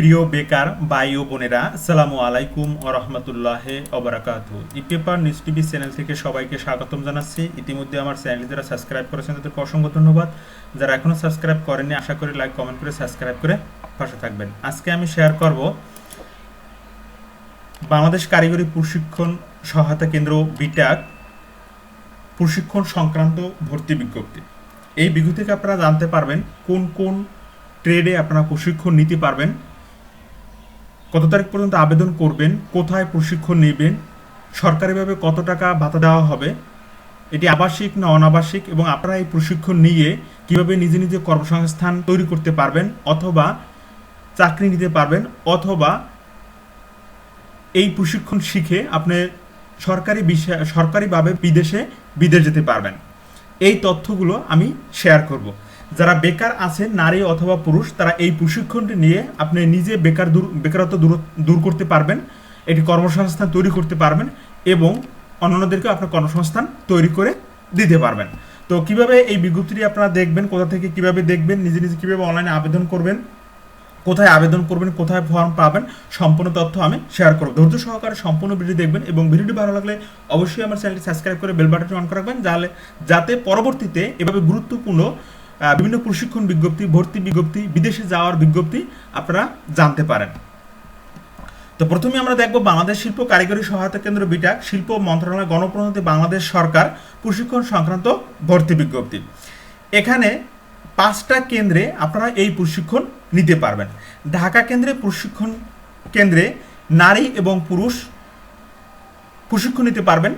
প্রিয় বেকার ভাই ও বোনেরা সালামু আলাইকুম ও রহমতুল্লাহ অবরাকাতু e paper news TV channel থেকে সবাইকে স্বাগতম জানাচ্ছি। ইতিমধ্যে আমার চ্যানেল যারা সাবস্ক্রাইব করেছেন তাদেরকে অসংখ্য ধন্যবাদ। যারা এখনও সাবস্ক্রাইব করেননি, আশা করি লাইক, কমেন্ট করে সাবস্ক্রাইব করে পাশে থাকবেন। আজকে আমি শেয়ার করব বাংলাদেশ কারিগরি প্রশিক্ষণ সহায়তা কেন্দ্র বিটাক প্রশিক্ষণ সংক্রান্ত ভর্তি বিজ্ঞপ্তি। এই বিজ্ঞপ্তি থেকে আপনারা জানতে পারবেন কোন কোন ট্রেডে আপনারা প্রশিক্ষণ নিতে পারবেন। কত তারিখ পর্যন্ত আবেদন করবেন, কোথায় প্রশিক্ষণ নেবেন সরকারিভাবে কত টাকা ভাতা দেওয়া হবে, এটি আবাসিক না অনাবাসিক, এবং আপনারা এই প্রশিক্ষণ নিয়ে কীভাবে নিজে নিজে কর্মসংস্থান তৈরি করতে পারবেন, অথবা চাকরি নিতে পারবেন, অথবা এই প্রশিক্ষণ শিখে আপনি সরকারি বিষয়, সরকারিভাবে বিদেশে বিদেশ যেতে পারবেন। এই তথ্যগুলো আমি শেয়ার করব। যারা বেকার আছেন, নারী অথবা পুরুষ, তারা এই প্রশিক্ষণটি নিয়ে আপনি নিজে বেকার দূর, বেকারত্ব দূর দূর করতে পারবেন এটি কর্মসংস্থান তৈরি করতে পারবেন এবং অন্যান্যদেরকে আপনার কর্মসংস্থান তৈরি করে দিতে পারবেন। তো কীভাবে এই বিজ্ঞপ্তিটি আপনারা দেখবেন, কোথা থেকে কীভাবে দেখবেন, নিজে নিজে কীভাবে অনলাইনে আবেদন করবেন, কোথায় আবেদন করবেন, কোথায় ফর্ম পাবেন, সম্পূর্ণ তথ্য আমি শেয়ার করব। ধৈর্য সহকারে সম্পূর্ণ ভিডিও দেখবেন এবং ভিডিওটি ভালো লাগলে অবশ্যই আমার চ্যানেলটি সাবস্ক্রাইব করে বেল বাটনটি অন রাখবেন যাতে পরবর্তীতে এভাবে গুরুত্বপূর্ণ বিভিন্ন প্রশিক্ষণ বিজ্ঞপ্তি, ভর্তি বিজ্ঞপ্তি, বিদেশে যাওয়ার বিজ্ঞপ্তি আপনারা জানতে পারেন। তো প্রথমে আমরা দেখব বাংলাদেশ শিল্প কারিগরি সহায়তা কেন্দ্র বিটাক, শিল্প মন্ত্রণালয় গণপ্রজাতন্ত্রী বাংলাদেশ সরকার প্রশিক্ষণ সংক্রান্ত ভর্তি বিজ্ঞপ্তি। এখানে পাঁচটা কেন্দ্রে আপনারা এই প্রশিক্ষণ নিতে পারবেন। ঢাকা কেন্দ্রে প্রশিক্ষণ কেন্দ্রে নারী এবং পুরুষ প্রশিক্ষণ নিতে পারবেন।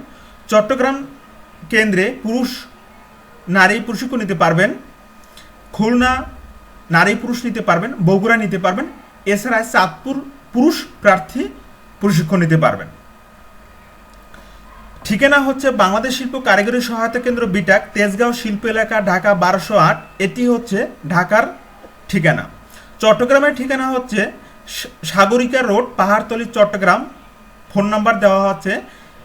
চট্টগ্রাম কেন্দ্রে পুরুষ, নারী প্রশিক্ষণ নিতে পারবেন। খুলনা নারী পুরুষ নিতে পারবেন, বগুড়া নিতে পারবেন, এছাড়া চাঁদপুর পুরুষ প্রার্থী প্রশিক্ষণ নিতে পারবেন। ঠিকানা হচ্ছে বাংলাদেশ শিল্প কারিগরি সহায়তা কেন্দ্র বিটাক, তেজগাঁও শিল্প এলাকা, ঢাকা বারোশো আট। এটি হচ্ছে ঢাকার ঠিকানা। চট্টগ্রামের ঠিকানা হচ্ছে Sagarika road, Pahartali, Chittagong. Phone number দেওয়া হচ্ছে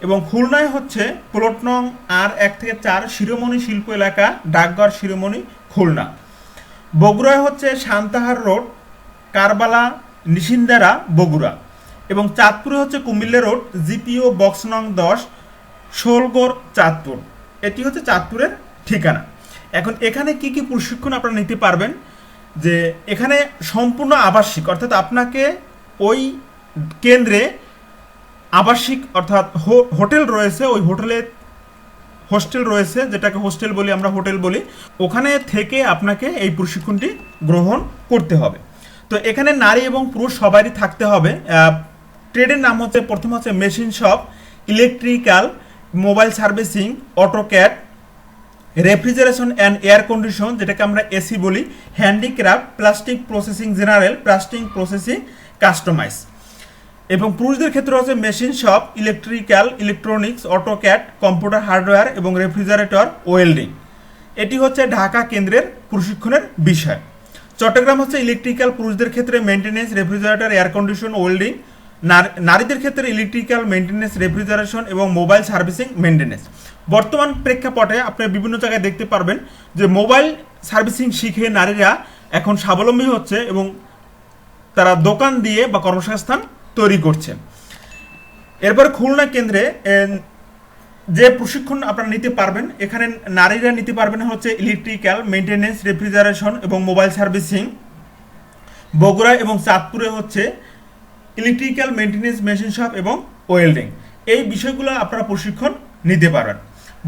এবং খুলনায় হচ্ছে প্লট নং আর এক থেকে চার শিরোমণি শিল্প এলাকা, ডাকঘর, শিরোমণি, খুলনা। বগুড়ায় হচ্ছে সান্তাহার রোড, কারবালা, নিশিন্দারা, বগুড়া এবং চাঁদপুরে হচ্ছে কুমিল্লা রোড, জিপিও, বক্স নং দশ শোলগড় চাঁদপুর। এটি হচ্ছে চাঁদপুরের ঠিকানা। এখন এখানে কি কি প্রশিক্ষণ আপনারা নিতে পারবেন? যে এখানে সম্পূর্ণ আবাসিক, অর্থাৎ আপনাকে ওই কেন্দ্রে আবাসিক, অর্থাৎ হোটেল রয়েছে, ওই হোটেলে হোস্টেল রয়েছে, যেটাকে হোস্টেল বলি, আমরা হোটেল বলি, ওখানে থেকে আপনাকে এই প্রশিক্ষণটি গ্রহণ করতে হবে। তো এখানে নারী এবং পুরুষ সবারই থাকতে হবে। ট্রেডের নাম হচ্ছে, প্রথম হচ্ছে machine shop, electrical, mobile servicing auto AutoCAD refrigeration and air condition, যেটাকে আমরা এসি বলি, handicraft, plastic processing general, plastic processing customize. এবং পুরুষদের ক্ষেত্রে হচ্ছে machine shop, electrical, electronics AutoCAD computer hardware এবং রেফ্রিজারেটর, ওয়েল্ডিং। এটি হচ্ছে ঢাকা কেন্দ্রের প্রশিক্ষণের বিষয়। চট্টগ্রাম হচ্ছে ইলেকট্রিক্যাল পুরুষদের ক্ষেত্রে maintenance refrigerator, air condition, welding. নারীদের ক্ষেত্রে ইলেকট্রিক্যাল মেনটেনেন্স রেফ্রিজারেশন এবং মোবাইল সার্ভিসিং মেনটেনেন্স বর্তমান প্রেক্ষাপটে আপনি বিভিন্ন জায়গায় দেখতে পারবেন যে মোবাইল সার্ভিসিং শিখে নারীরা এখন স্বাবলম্বী হচ্ছে এবং তারা দোকান দিয়ে বা কর্মসংস্থান তৈরি করছে। এরপর খুলনা কেন্দ্রে যে প্রশিক্ষণ আপনারা নিতে পারবেন, এখানে নারীরা নিতে পারবেন হচ্ছে ইলেকট্রিক্যাল মেনটেনেন্স রেফ্রিজারেশন এবং মোবাইল সার্ভিসিং বগুড়া এবং চাঁদপুরে হচ্ছে ইলেকট্রিক্যাল মেনটেনেন্স মেশিন শপ এবং ওয়েল্ডিং এই বিষয়গুলো আপনারা প্রশিক্ষণ নিতে পারবেন।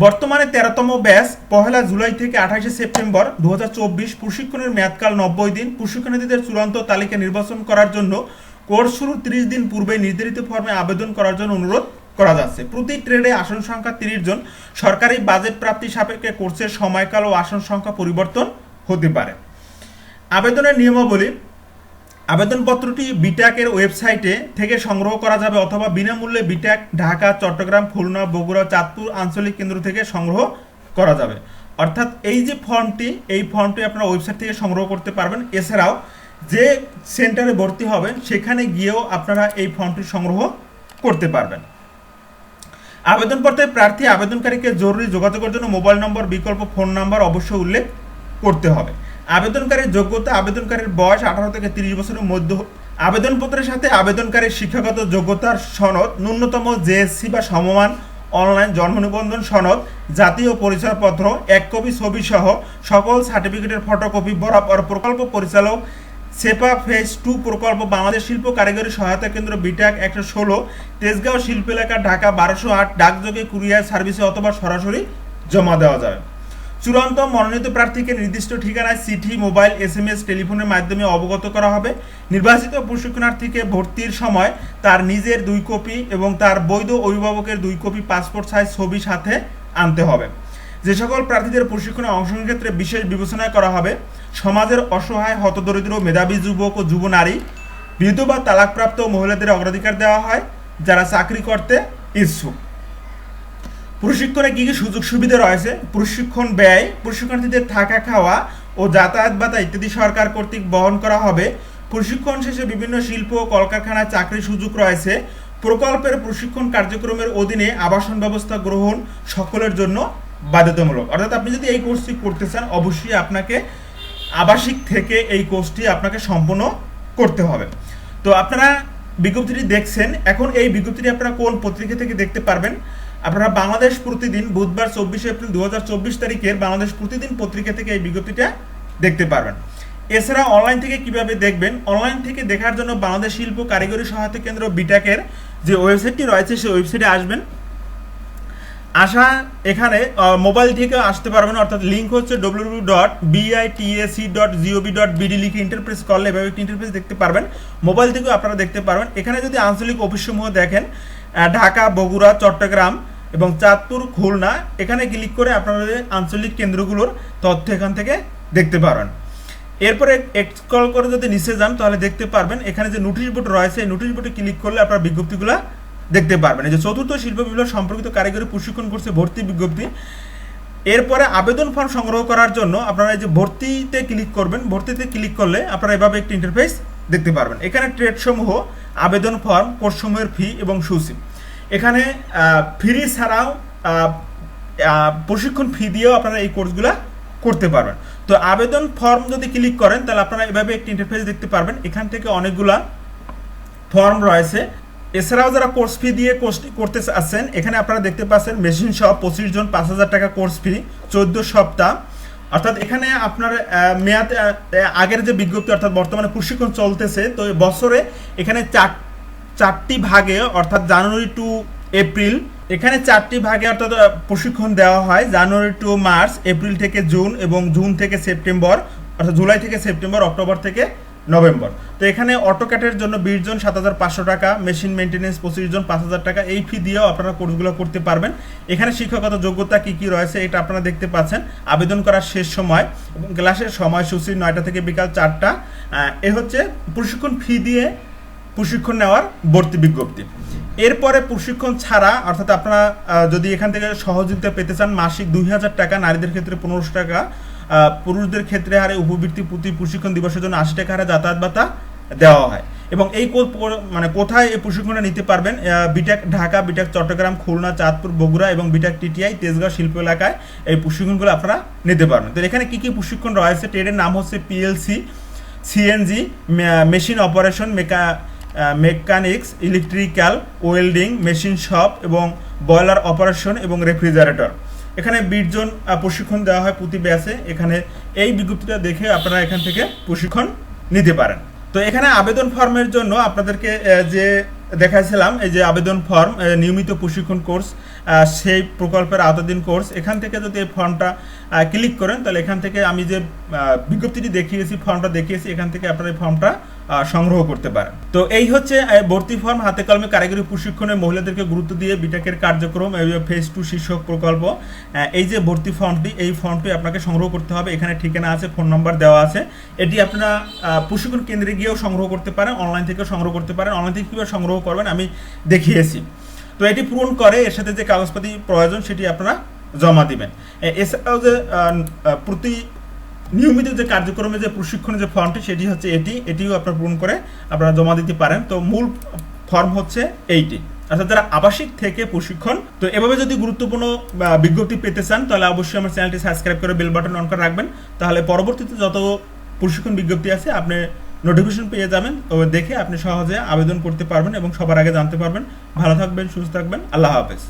বর্তমানে তেরোতম ব্যাচ পহেলা জুলাই থেকে আঠাশে সেপ্টেম্বর দু হাজার চব্বিশ প্রশিক্ষণের মেয়াদকাল নব্বই দিন। প্রশিক্ষণার্থীদের চূড়ান্ত তালিকা নির্বাচন করার জন্য কোর্স শুরু তিরিশ দিন পূর্বে নির্ধারিত ফর্মে আবেদন করার জন্য অনুরোধ করা যাচ্ছে। প্রতি ট্রেডে আসন সংখ্যা তিরিশ জন। সরকারি বাজেট প্রাপ্তি সাপেক্ষে কোর্সের সময়কাল ও আসন সংখ্যা পরিবর্তন হতে পারে। আবেদনের নিয়মাবলী, আবেদনপত্রটি বিটাকের ওয়েবসাইটে থেকে সংগ্রহ করা যাবে অথবা বিনামূল্যে বিটাক ঢাকা, চট্টগ্রাম, খুলনা, বগুড়া, চাঁদপুর আঞ্চলিক কেন্দ্র থেকে সংগ্রহ করা যাবে। অর্থাৎ এই যে ফর্মটি, এই ফর্মটি আপনারা ওয়েবসাইট থেকে সংগ্রহ করতে পারবেন। এছাড়াও যে সেন্টারে ভর্তি হবেন, সেখানে গিয়েও আপনারা এই ফর্মটি সংগ্রহ করতে পারবেন। আবেদনপত্রে প্রার্থী আবেদনকারীকে জরুরি যোগাযোগের জন্য মোবাইল নম্বর, বিকল্প ফোন নাম্বার অবশ্যই উল্লেখ করতে হবে। আবেদনকারীর যোগ্যতা, আবেদনকারীর বয়স আঠারো থেকে তিরিশ বছরের মধ্যে আবেদনপত্রের সাথে আবেদনকারীর শিক্ষাগত যোগ্যতার সনদ, ন্যূনতম জেএসসি বা সমমান অনলাইন জন্ম নিবন্ধন সনদ, জাতীয় পরিচয়পত্র, এক কপি ছবি সহ সকল সার্টিফিকেটের ফটোকপি, বরাবর প্রকল্প পরিচালক সেপা ফেজ টু প্রকল্প বাংলাদেশ শিল্প কারিগরি সহায়তা কেন্দ্র বিটাক একশো ষোলো, তেজগাঁও শিল্প এলাকা ঢাকা বারোশো আট, ডাকযোগে কুরিয়ার সার্ভিসে অথবা সরাসরি জমা দেওয়া যাবে চূড়ান্ত মনোনীত প্রার্থীকে নির্দিষ্ট ঠিকানায় চিঠি, মোবাইল এস এম এস টেলিফোনের মাধ্যমে অবগত করা হবে। নির্বাচিত প্রশিক্ষণার্থীকে ভর্তির সময় তার নিজের দুই কপি এবং তার বৈধ অভিভাবকের দুই কপি পাসপোর্ট সাইজ ছবি সাথে আনতে হবে। যে সকল প্রার্থীদের প্রশিক্ষণে অংশগ্রহণের ক্ষেত্রে বিশেষ বিবেচনা করা হবে। সমাজের অসহায়, হতদরিদ্র, মেধাবী যুবক ও যুব নারী বিধবা তালাকপ্রাপ্ত মহিলাদের অগ্রাধিকার দেওয়া হয়, যারা চাকরি করতে ইচ্ছুক। প্রশিক্ষণে কী কী সুযোগ সুবিধা রয়েছে? প্রশিক্ষণ ব্যয়, প্রশিক্ষণার্থীদের থাকা খাওয়া ও যাতায়াত ভাতা ইত্যাদি সরকার কর্তৃক বহন করা হবে। প্রশিক্ষণ শেষে বিভিন্ন শিল্প ও কলকারখানায় চাকরির সুযোগ রয়েছে। প্রকল্পের প্রশিক্ষণ কার্যক্রমের অধীনে আবাসন ব্যবস্থা গ্রহণ সকলের জন্য বাধ্যতামূলক। অর্থাৎ আপনি যদি এই কোর্সটি করতে চান, অবশ্যই আপনাকে আবাসিক থেকে এই কোর্সটি আপনাকে সম্পূর্ণ করতে হবে। তো আপনারা বিজ্ঞপ্তিটি দেখছেন, এখন এই বিজ্ঞপ্তিটি আপনারা কোন পত্রিকা থেকে দেখতে পারবেন? আপনারা বাংলাদেশ প্রতিদিন বুধবার চব্বিশে এপ্রিল দু হাজার চব্বিশ তারিখের বাংলাদেশ প্রতিদিন পত্রিকা থেকে এই বিজ্ঞপ্তিটা দেখতে পারবেন। এছাড়া অনলাইন থেকে কীভাবে দেখবেন? অনলাইন থেকে দেখার জন্য বাংলাদেশ শিল্প কারিগরি সহায়তা কেন্দ্র বিটাকের যে ওয়েবসাইটটি রয়েছে, সেই ওয়েবসাইটে আসবেন। আসা এখানে মোবাইল থেকে আসতে পারবেন অর্থাৎ লিঙ্ক হচ্ছে W dot BITAC dot GOB dot BD লিখে ইন্টারপ্রেস করলে এভাবে একটি ইন্টারপ্রেস দেখতে পারবেন। মোবাইল থেকেও আপনারা দেখতে পারবেন। এখানে যদি আঞ্চলিক অফিসসমূহ দেখেন ঢাকা, বগুড়া, চট্টগ্রাম এবং চাঁদপুর, খুলনা, এখানে ক্লিক করে আপনারা আঞ্চলিক কেন্দ্রগুলোর তথ্য এখান থেকে দেখতে পারবেন। এরপরে স্ক্রল করে যদি নিচে যান, তাহলে দেখতে পারবেন, এখানে যে নোটিশ বোর্ড রয়েছে নোটিশ বোর্ডে ক্লিক করলে আপনার বিজ্ঞপ্তিগুলো দেখতে পারবেন। এই যে চতুর্থ শিল্প বিপ্লব সম্পর্কিত কারিগরি প্রশিক্ষণ করছে ভর্তি বিজ্ঞপ্তি। এরপরে আবেদন ফর্ম সংগ্রহ করার জন্য আপনারা এই যে ভর্তিতে ক্লিক করবেন, ভর্তিতে ক্লিক করলে আপনারা এভাবে একটি ইন্টারফেস দেখতে পারবেন। এখানে ট্রেড সমূহ আবেদন ফর্ম কোর্সসমূহের ফি এবং সুসি এখানে ফ্রি ছাড়াও প্রশিক্ষণ ফি দিয়েও আপনারা এই কোর্সগুলো করতে পারবেন। তো আবেদন ফর্ম যদি ক্লিক করেন, তাহলে আপনারা এভাবে একটি ইন্টারফেস দেখতে পারবেন। এখান থেকে অনেকগুলা ফর্ম রয়েছে। এছাড়াও যারা কোর্স ফি দিয়ে করতে চাচ্ছেন এখানে আপনারা দেখতে পাচ্ছেন মেশিন সহ পঁচিশ জন পাঁচ হাজার টাকা কোর্স ফি চোদ্দ সপ্তাহ। অর্থাৎ এখানে আপনার মেয়াদ আগের যে বিজ্ঞপ্তি, অর্থাৎ বর্তমানে প্রশিক্ষণ চলতেছে, তো বছরে এখানে চার, চারটি ভাগে, অর্থাৎ জানুয়ারি টু এপ্রিল, এখানে চারটি ভাগে, অর্থাৎ প্রশিক্ষণ দেওয়া হয়, জানুয়ারি টু মার্চ, এপ্রিল থেকে জুন এবং জুন থেকে সেপ্টেম্বর, অর্থাৎ জুলাই থেকে সেপ্টেম্বর, অক্টোবর থেকে নভেম্বর। তো এখানে অটোক্যাটের জন্য বিশ জন, সাত হাজার পাঁচশো টাকা, মেশিন মেনটেন্যান্স পঁচিশ জন, পাঁচ হাজার টাকা, এই ফি দিয়েও আপনারা কোর্সগুলো করতে পারবেন। এখানে শিক্ষাগত যোগ্যতা কী কী রয়েছে এটা আপনারা দেখতে পাচ্ছেন। আবেদন করার শেষ সময় এবং ক্লাসের সময়সূচি নয়টা থেকে বিকাল চারটা। এ হচ্ছে প্রশিক্ষণ ফি দিয়ে প্রশিক্ষণ নেওয়ার ভর্তি বিজ্ঞপ্তি। এরপরে প্রশিক্ষণ ছাড়া, অর্থাৎ আপনারা যদি এখান থেকে সহযোগিতা পেতে চান, মাসিক দুই হাজার টাকা, নারীদের ক্ষেত্রে পনেরোশো টাকা পুরুষদের ক্ষেত্রে হারে উপবৃত্তি প্রতি প্রশিক্ষণ দিবসের জন্য আশি টাকা হারে যাতায়াত ভাতা দেওয়া হয়। এবং এই মানে কোথায় এই প্রশিক্ষণটা নিতে পারবেন? বিটেক ঢাকা, বিটেক চট্টগ্রাম, খুলনা, চাঁদপুর, বগুড়া এবং বিটেক টিটিআই, তেজগাঁও শিল্প এলাকায় এই প্রশিক্ষণগুলো আপনারা নিতে পারবেন। তো এখানে কী কী প্রশিক্ষণ রয়েছে? ট্রেডের নাম হচ্ছে PLC, CNG machine operation, মেকা mechanics, electrical, welding, machine shop এবং বয়লার অপারেশন এবং রেফ্রিজারেটর। এখানে বিশ জন প্রশিক্ষণ দেওয়া হয় প্রতি ব্যাচে এখানে এই বিজ্ঞপ্তিটা দেখে আপনারা এখান থেকে প্রশিক্ষণ নিতে পারেন। তো এখানে আবেদন ফর্মের জন্য আপনাদেরকে যে দেখাইছিলাম, এই যে আবেদন ফর্ম নিয়মিত প্রশিক্ষণ কোর্স সেই প্রকল্পের আওতাধীন কোর্স, এখান থেকে যদি এই ফর্মটা ক্লিক করেন, তাহলে এখান থেকে আমি যে বিজ্ঞপ্তিটি দেখিয়েছি, ফর্মটা দেখিয়েছি, এখান থেকে আপনারা এই ফর্মটা সংগ্রহ করতে পারেন তো এই হচ্ছে ভর্তি ফর্ম হাতে কলমে কারিগরি প্রশিক্ষণে মহিলাদেরকে গুরুত্ব দিয়ে বিটাকের কার্যক্রম ফেজ টু শীর্ষক প্রকল্প। এই যে ভর্তি ফর্মটি এই ফর্মটি আপনাকে সংগ্রহ করতে হবে। এখানে ঠিকানা আছে ফোন নাম্বার দেওয়া আছে। এটি আপনারা প্রশিক্ষণ কেন্দ্রে গিয়েও সংগ্রহ করতে পারেন অনলাইন থেকেও সংগ্রহ করতে পারেন। অনলাইন থেকে কীভাবে সংগ্রহ করবেন আমি দেখিয়েছি। তো এটি পূরণ করে, এর সাথে যে কাগজপাতি প্রয়োজন, সেটি আপনারা জমা দিবেন। এছাড়াও যে প্রতি নিয়মিত যে কার্যক্রমে যে প্রশিক্ষণের যে ফর্মটি, সেটি হচ্ছে এটি। এটিও আপনারা পূরণ করে আপনারা জমা দিতে পারেন। তো মূল ফর্ম হচ্ছে এইটি। অর্থাৎ যারা আবাসিক থেকে প্রশিক্ষণ, তো এভাবে যদি গুরুত্বপূর্ণ বিজ্ঞপ্তি পেতে চান, তাহলে অবশ্যই আমার চ্যানেলটি সাবস্ক্রাইব করে বেল বাটন অন করে রাখবেন। তাহলে পরবর্তীতে যত প্রশিক্ষণ বিজ্ঞপ্তি আছে, আপনি নোটিফিকেশন পেয়ে যাবেন। দেখে আপনি সহজে আবেদন করতে পারবেন এবং সবার আগে জানতে পারবেন। ভালো থাকবেন, সুস্থ থাকবেন। আল্লাহ হাফেজ।